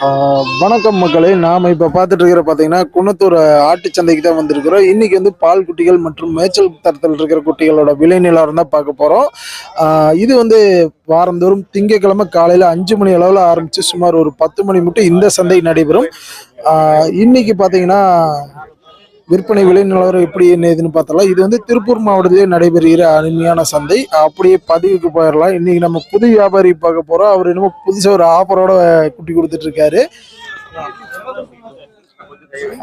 வணக்கம் மக்களே. நாம் இப்போ பார்த்துட்டு இருக்கிற பார்த்தீங்கன்னா குணத்தூர் ஆட்டுச்சந்தைக்கு தான் வந்திருக்கிறோம். இன்னைக்கு வந்து பால் குட்டிகள் மற்றும் மேய்ச்சல் தரத்தில் இருக்கிற குட்டிகளோட விலை நிலவரம் தான் பார்க்க போகிறோம் இது வந்து வாரந்தோறும் திங்கட்கிழமை காலையில் அஞ்சு மணி அளவில் ஆரம்பித்து சுமார் ஒரு பத்து மணி மட்டும் இந்த சந்தை நடைபெறும். இன்னைக்கு பார்த்தீங்கன்னா விற்பனை விலை நிலவரம் எப்படி என்ன ஏதுன்னு பார்த்தலாம் இது வந்து திருப்பூர் மாவட்டத்திலே நடைபெறுகிற அருமையான சந்தை. அப்படியே பதிவுக்கு போயிடலாம். இன்னைக்கு நம்ம புது வியாபாரி பார்க்க போறோம். அவர் என்னமோ புதுசா ஒரு ஆஃபரோட குட்டி கொடுத்துட்டு இருக்காரு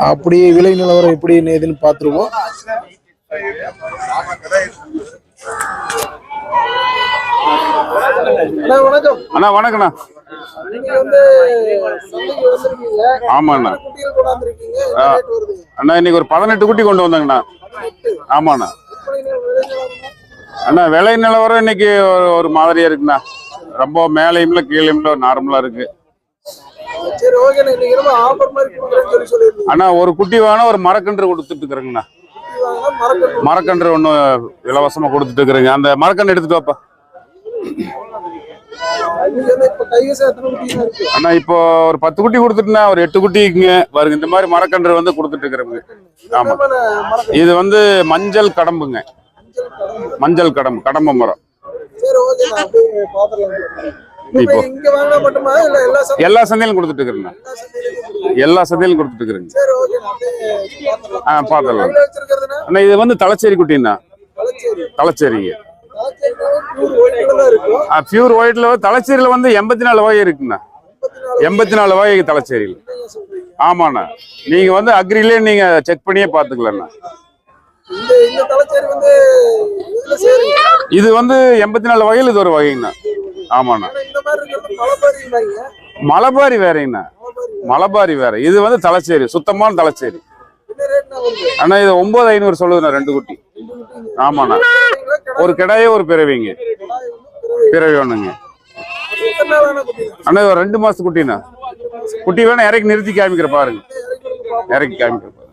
அப்படியே விலை நிலவரம் எப்படி என்ன ஏதுன்னு பார்த்துருவோம். அண்ணா வணக்கம். அண்ணா வணக்கண்ணா ஆமாண்ணா. அண்ணா இன்னைக்கு ஒரு பதினெட்டு குட்டி கொண்டு வந்தாங்கண்ணா. ஆமாண்ணா. அண்ணா விலை நிலவரம் இன்னைக்கு ஒரு ஒரு மாதிரியா இருக்குண்ணா. ரொம்ப மேலையும்ல கீழையும்ல நார்மலா இருக்கு. அண்ணா. ஒரு குட்டி வேணா ஒரு மரக்கன்று கொடுத்துட்டு இருக்கிறேங்கண்ணா மரக்கன்று. ஒன்று இலவசமா கொடுத்துட்டு இருக்கிறேங்க அந்த மரக்கன்று எடுத்துட்டு வாப்பா. அண்ணா இப்போ ஒரு பத்து குட்டி கொடுத்துட்டுண்ணா ஒரு எட்டு குட்டி வருங்க இந்த மாதிரி மரக்கன்று வந்து கொடுத்துட்டு இருக்கிறேங்க ஆமா. இது வந்து மஞ்சள் கடம்புங்க. மஞ்சள் கடம்பு கடம்பு மரம். இப்போ எல்லா சந்தையிலும் கொடுத்துட்டு இருக்கிறேன் எல்லா சந்தையிலும் கொடுத்துட்டு இருக்கிறேங்க. ஆ பார்த்துடலாம். அண்ணா இது வந்து தலைச்சேரி குட்டிண்ணா. தலைச்சேரிங்க ஒயிட்ல பியூர் ஒயிட்ல தலைச்சேரியில வந்து எண்பத்தி நாலு வகை இருக்குண்ணா. எண்பத்தி நாலு வகை தலைச்சேரியில். ஆமாண்ணா. நீங்க வந்து அக்ரிலே நீங்க செக் பண்ணியே பாத்துக்கலண்ணா இது வந்து எண்பத்தி நாலு வகையில் இது ஒரு வகைங்கண்ணா. ஆமாண்ணா. மலபாரி வேறங்கண்ணா. மலபாரி வேற. இது வந்து தலைச்சேரி சுத்தமான தலைச்சேரி. அண்ணா இது ஒன்பது ஐநூறு சொல்லுதுண்ணா ரெண்டு குட்டி. ஆமாண்ணா. ஒரு கிடாயே ஒரு பிறவிங்க. பிறவி ஒண்ணுங்க. அண்ணா ஒரு ரெண்டு மாசத்து குட்டிண்ணா. குட்டி வேணா இறக்கி நிறுத்தி காமிக்கிற பாருங்க. இறக்கி காமிக்கிற பாருங்க.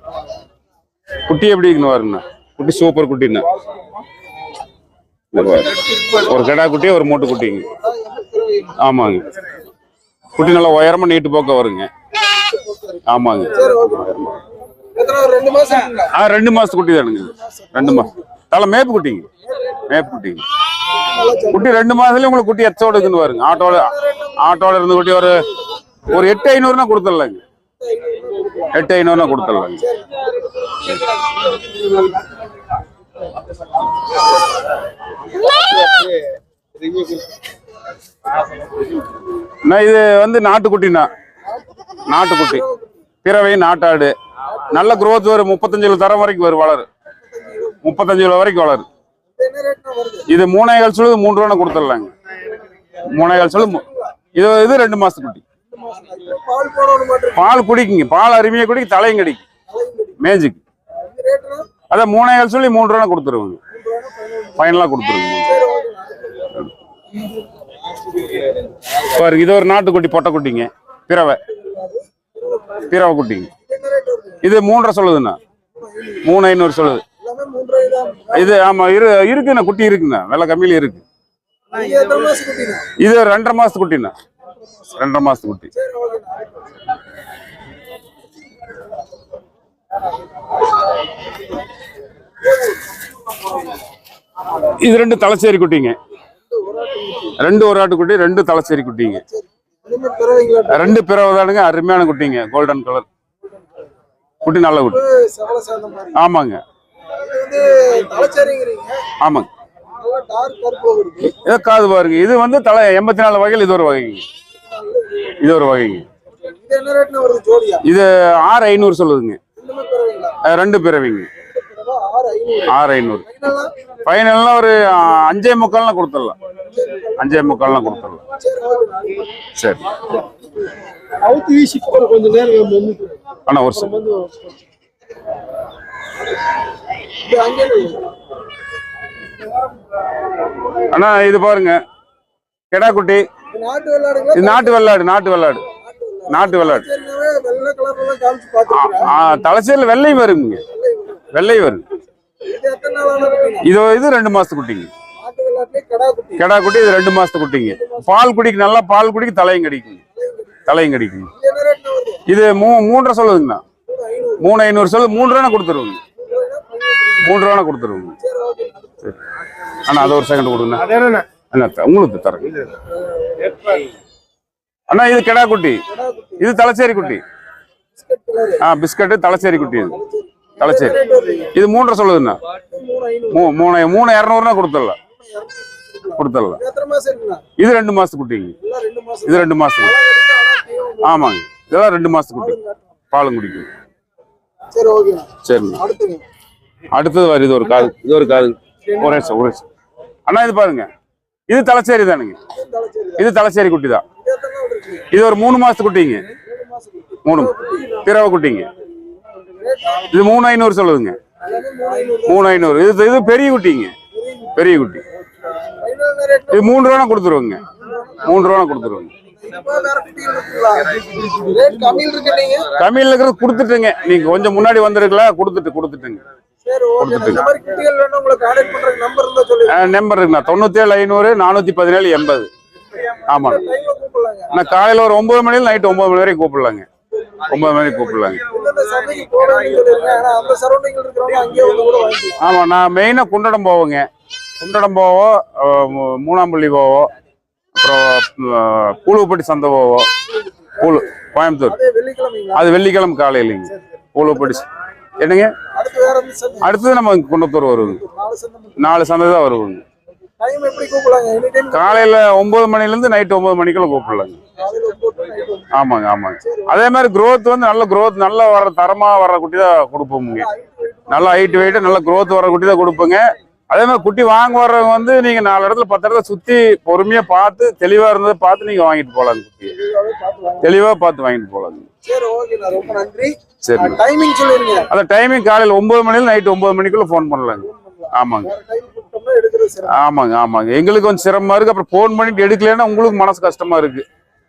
குட்டி எப்படி இருக்குன்னு பாருங்கண்ணா. குட்டி சூப்பர் குட்டிண்ணா. ஒரு கிடா குட்டி ஒரு மூட்டு குட்டிங்க. ஆமாங்க. குட்டி நல்லா உயரமா நீட்டு போக்க வருங்க. ஆமாங்க. ரெண்டு மாசம்? குட்டி தானுங்க. ரெண்டு மாசம். தலை மேப்பு குட்டிங்க. மேப்பு குட்டிங்க. குட்டி ரெண்டு மாதத்துலயும் உங்களுக்கு குட்டி எச்சோட இருக்குன்னு பாருங்க. ஆட்டோல ஆட்டோல இருந்து குட்டி ஒரு ஒரு எட்டு ஐநூறுனா கொடுத்துடலாங்க. எட்டு ஐநூறுனா கொடுத்துடலாங்க. இது வந்து நாட்டுக்குட்டினா நாட்டுக்குட்டி. பிறவை நாட்டாடு. நல்ல குரோத் வரும் முப்பத்தஞ்சு தரம் வரைக்கும் வரும் வளரு. முப்பத்தஞ்சு கிலோ வரைக்கும் வளரு இது மூணே கால் சொல்லு மூணு ரூபா கொடுத்துடலாங்க. மூணே கால் சொல்லு இது இது ரெண்டு மாசத்து குட்டி. பால் குடிக்குங்க பால் அருமையை குடிக்கு தலையும் கடிக்கும் மேஜிக்கு அதான் மூணே கால் சொல்லி மூணு ரூபா கொடுத்துருவாங்க. ஃபைனலாக கொடுத்துருவாங்க. பாருங்க இது ஒரு நாட்டுக்குட்டி பொட்டை குட்டிங்க. பிறவை. பிறவை குட்டிங்க. இது மூன்றரை சொல்லுதுண்ணா. மூணு ஐநூறு சொல்லுது எல்லாமே மூன்று ரூபாய் தான் இது ஆமா இரு இருக்குண்ணா குட்டி இருக்குண்ணா. விலை கம்மியில இருக்கு. இது ரெண்டரை மாசத்து குட்டிண்ணா. ரெண்டரை மாசத்து குட்டி. இது ரெண்டு தலைச்சேரி குட்டிங்க. ரெண்டு ஒரு ஆட்டு குட்டி ரெண்டு தலைச்சேரி குட்டிங்க. ரெண்டு பிறவைதானுங்க அருமையான குட்டிங்க கோல்டன் கலர் குட்டி நல்ல குட்டி. ஆமாங்க. ஆமாங்க. இதை காது பாருங்க. இது வந்து தலை எண்பத்தி நாலு வகையில் இது ஒரு வகைங்க. இது ஒரு வகைங்க. இது ஆறு ஐநூறு சொல்லுதுங்க. ரெண்டு பிறவிங்க. ஆறு ஐநூறு. ஃபைனல்லாம் ஒரு அஞ்சே முக்கால்லாம் கொடுத்துடலாம். அஞ்சே முக்கால்லாம் கொடுத்துடலாம். சரி சரி. அண்ணா ஒரு அங்கே அண்ணா இது பாருங்க. கெடா குட்டி. நாட்டு இது நாட்டு வெள்ளாடு நாட்டு வெள்ளாடு. நாட்டு வெள்ளாடு. சரினாவே வெள்ளை தலைச்சேரியில் வெள்ளை வருங்க. வெள்ளை வரும் இது இது ரெண்டு மாசத்து குட்டிங்க. கெடா குட்டி இது ரெண்டு மாசத்து குட்டிங்க. பால் குடிக்கு நல்லா பால் குடிக்கு தலையும் கடிக்குங்க. தலையும் கடிக்குங்க. இது இது மூ மூன்றரை சொல்லுதுங்கண்ணா. மூணு ஐநூறு சொல்லு மூணு ரூபா கொடுத்துருவோங்க. மூணு ரூபா கொடுத்துருவோங்க சரி அண்ணா அதை ஒரு செகண்ட் கொடுங்கண்ணா அண்ணா உங்களுக்கு தரேங்க அண்ணா இது கிடா குட்டி. இது தலைச்சேரி குட்டி. ஆ பிஸ்கட்டு தலைச்சேரி குட்டி இது. தலைச்சேரி. இது மூன்றரை சொல்லுதுண்ணா. மூ மூணு மூணு இரநூறுனா கொடுத்துடலாம். கொடுத்துடலாம். எத்தனை மாசம் இருக்குண்ணா இது ரெண்டு மாசத்து குட்டிங்க. எல்லாம் ரெண்டு மாசம் இது ரெண்டு மாசத்துக்கு ஆமாங்க. இதெல்லாம் ரெண்டு மாசத்து குட்டி. பாலும் குடிக்கும். சரிண்ணா. அடுத்தது வருது இது ஒரு காது இது ஒரு காது. ஒரே நிமிஷம், ஒரே நிமிஷம். அண்ணா இது பாருங்க. இது தலைச்சேரி தானுங்க. இது தலைச்சேரி குட்டி தான். இது ஒரு மூணு மாசத்து குட்டிங்க. மூணு பிறவை குட்டிங்க. இது மூணு ஐநூறு சொல்லுதுங்க. மூணு ஐநூறு. இது இது பெரிய குட்டிங்க. பெரிய குட்டி. இது மூணு ரூபா கொடுத்துருவோங்க. மூணு ரூபா கொடுத்துருவோங்க. கம்மியில் இருக்கிறது கொடுத்துட்டுங்க. நீங்க கொஞ்சம் முன்னாடி வந்திருக்கலாம். கொடுத்துட்டு கொடுத்துட்டுங்க. பண்றதுக்கு நம்பர் ஐநூறு நானூத்தி பதினேழு எண்பது. கூப்பிடலாங்க. நான் காலையில ஒரு ஒன்பது மணில நைட் ஒன்பது மணி வரைக்கும் கூப்பிடலாங்க. ஒன்பது மணிக்கு கூப்பிடலாங்க. எந்தெந்த சந்தைக்கு போகணும்னு சொல்லிருங்க ஏன்னா அந்த சரௌண்டிங்ல இருக்கிறவங்க அங்கேயே வந்து கூட வாங்கிக்கலாம் ஆமா நான் மெயினா குண்டடம் போவோங்க. குண்டடம் போவோம் மூணாம்பள்ளி போவோம் அப்புறம் அஹ், பூலுவப்பட்டி சந்தை போவோம் பூலு கோயம்புத்தூர். அதே வெள்ளிக்கிழமை காலையிலைங்க. பூலுவப்பட்டி ச- என்னங்க? அடுத்தது நம்ம குண்டத்தூர் வருவோங்க. நாலு சந்தை தான் வருவோங்க. காலையில ஒன்பது மணில இருந்து நைட் ஒன்பது மணிக்குள்ள கூப்பிடலாங்க. ஆமாங்க ஆமாங்க. அதே மாதிரி growth வந்து நல்ல growth நல்லா வர தரமா வர குட்டி தான் கொடுப்போமுங்க. நல்ல ஹைட் வெயிட் நல்ல growth வர குட்டி தான் கொடுப்போங்க. அதே மாதிரி குட்டி வாங்க வர்றவங்க வந்து நீங்க நாலு இடத்துல பத்து இடத்துல சுத்தி பொறுமையா பார்த்து தெளிவா இருந்ததை பார்த்து நீங்க வாங்கிட்டு போலாங்க குட்டியை. தெளிவா பார்த்து வாங்கிட்டு போலாங்க சரி டைமிங் சொல்லிருங்க. அந்த டைமிங் காலையில ஒன்பது மணில நைட் ஒன்பது மணிக்குள்ள ஃபோன் பண்ணலாங்க ஆமாங்க. ஆமாங்க ஆமாங்க. எங்களுக்கு கொஞ்சம் சிரமமா இருக்கு. அப்புறம் ஃபோன் பண்ணிட்டு எடுக்கலைன்னா உங்களுக்கு மனசு கஷ்டமா இருக்கு.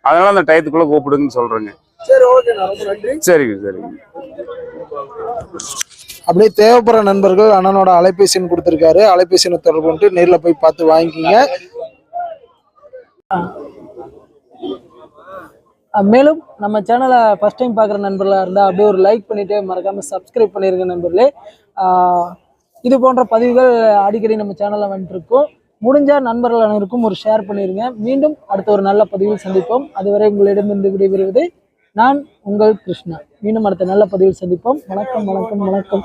அதனால அந்த டயத்துக்குள்ள கூப்பிடுங்கன்னு சொல்றேங்க. சரிங்க சரிங்க. அப்படியே தேவைப்படுற நண்பர்கள் அண்ணனோட அலைபேசி எண் கொடுத்துருக்காரு. அலைபேசி எண்ணை தொடர்பு கொண்டு நேரில் போய் பார்த்து வாங்கிக்கிங்க. மேலும் நம்ம சேனலை ஃபஸ்ட் டைம் பார்க்குற நண்பர்களாக இருந்தால் அப்படியே ஒரு லைக் பண்ணிவிட்டு மறக்காமல் சப்ஸ்கிரைப் பண்ணிருங்க நண்பர்களே. இது போன்ற பதிவுகள் அடிக்கடி நம்ம சேனலில் வந்துட்டுருக்கோம் முடிஞ்சால் நண்பர்கள் அனைவருக்கும் ஒரு ஷேர் பண்ணிடுங்க மீண்டும் அடுத்த ஒரு நல்ல பதிவில் சந்திப்போம். அதுவரை உங்களிடமிருந்து விடைபெறுவது நான் உங்கள் கிருஷ்ணா. மீண்டும் அடுத்த நல்ல பதிவில் சந்திப்போம். வணக்கம் வணக்கம் வணக்கம்.